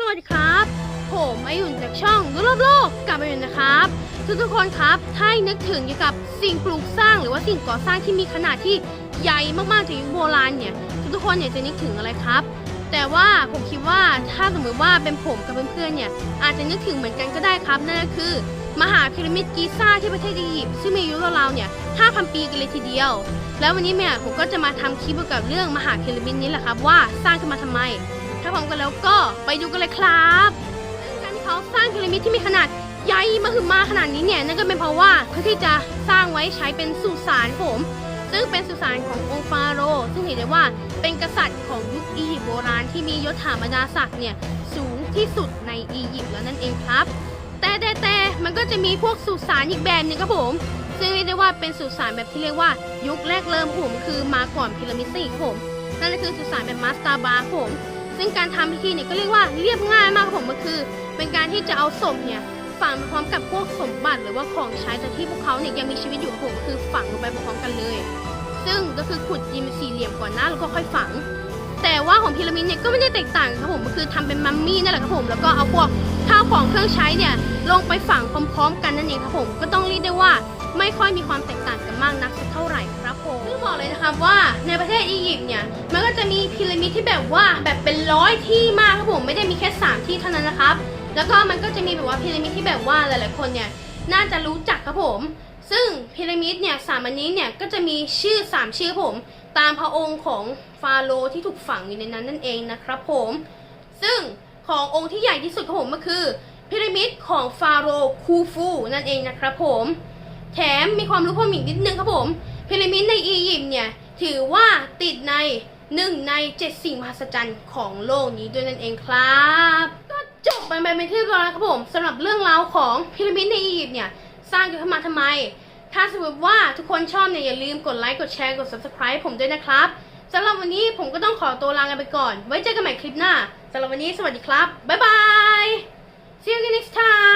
สวัสดีครับผมอายุนจากช่องรู้รอบโลกกลับมาอยู่นะครับ ทุกทุกคนครับถ้าให้นึกถึงเกี่ยวกับสิ่งปลูกสร้างหรือว่าสิ่งก่อสร้างที่มีขนาดที่ใหญ่มากๆจากยุคโบราณเนี่ยทุกทุกคนเนี่ยจะนึกถึงอะไรครับ แต่ว่าผมคิดว่าถ้าสมมติว่าเป็นผมกับเพื่อนๆเนี่ยอาจจะนึกถึงเหมือนกันก็ได้ครับนั่นก็คือ มหาพีระมิดกีซ่าที่ประเทศอียิปต์ซึ่งมีอายุราวๆเนี่ย5,000 ปีกันเลยทีเดียว แล้ววันนี้เนี่ยผมก็จะมาทำคลิปเกี่ยวกับเรื่องมหาพีระมิดนี้แหละครับว่าสร้างขึ้นมาทำไม ถ้าพร้อมกันแล้วก็ไปดูกันเลยครับการที่เขาสร้างพีระมิดที่มีขนาดใหญ่มหึมาขนาดนี้เนี่ยนั่นก็เป็นเพราะว่าเพื่อที่จะสร้างไว้ใช้เป็นสุสานผม ซึ่งเป็นสุสานขององค์ฟาโรห์ซึ่งเห็นได้ว่าเป็นกษัตริย์ของยุคอียิปต์โบราณที่มียศถาบรรดาศักดิ์เนี่ยสูงที่สุดในอียิปต์แล้วนั่นเองครับ แต่แต่แต่มันก็จะมีพวกสุสานอีกแบบหนึงครับผมซึ่งเรียกได้ว่าเป็นสุสานแบบที่เรียกว่ายุคแรกเริ่มผมคือมาก่อนพีระมิดสี่ผมนั่นก็คือสุสานแบบมาสตาบาร์ผม ซึ่งการทำพิธีเนี่ยก็เรียกว่าเรียบง่ายมากครับผมก็คือ เป็นการที่จะเอาศพเนี่ยฝังไปพร้อมกับพวกสมบัติหรือว่าของใช้จากที่พวกเขาเนี่ยยังมีชีวิตอยู่ผมคือฝังลงไปพร้อมกันเลย ซึ่งก็คือขุดดินเป็นสี่เหลี่ยมก่อนหน้าแล้วก็ค่อยฝัง แต่ว่าของพีระมิดเนี่ยก็ไม่ได้แตกต่างครับผมก็คือทำเป็นมัมมี่นั่นแหละครับผมแล้วก็เอาพวกข้าวของเครื่องใช้เนี่ยลงไปฝังพร้อมๆ กันนั่นเองครับผมก็ต้องเรียกได้ว่าไม่ค่อยมีความแตกต่างกันมากนักสักเท่าไหร่ครับผมซึ่งบอกเลยนะครับว่าในประเทศอียิปต์เนี่ยมันก็จะมีพีระ ที่แบบว่าแบบเป็นร้อยที่มากครับผมไม่ได้มีแค่สามที่เท่านั้นนะครับ แล้วก็มันก็จะมีแบบว่าพีระมิดที่แบบว่าหลายๆคนเนี่ยน่าจะรู้จักครับผม ซึ่งพีระมิดเนี่ยสามอันนี้เนี่ยก็จะมีชื่อ 3 ชื่อครับผม ตามพระองค์ของฟาโรห์ที่ถูกฝังอยู่ในนั้นนั่นเองนะครับผม ซึ่งขององค์ที่ใหญ่ที่สุดครับผมก็คือพีระมิดของฟาโรห์คูฟูนั่นเองนะครับผม แถมมีความรู้เพิ่มอีกนิดนึงครับผมพีระมิดในอียิปต์เนี่ยถือว่าติดใน หนึ่งในเจ็ดสิ่งมหัศจรรย์ของโลกนี้ด้วยนั่นเองครับ ก็จบไปไปเป็นที่เรียบร้อยแล้วครับผมสำหรับเรื่องราวของพีระมิดในอียิปต์เนี่ยสร้างขึ้นมาทำไม ถ้าสมมติว่าทุกคนชอบเนี่ยอย่าลืมกดไลค์กดแชร์กด subscribe ผมด้วยนะครับสำหรับวันนี้ผมก็ต้องขอตัวลากันไปก่อน ไว้เจอกันใหม่คลิปหน้าสำหรับวันนี้สวัสดีครับบ๊ายบาย see you next time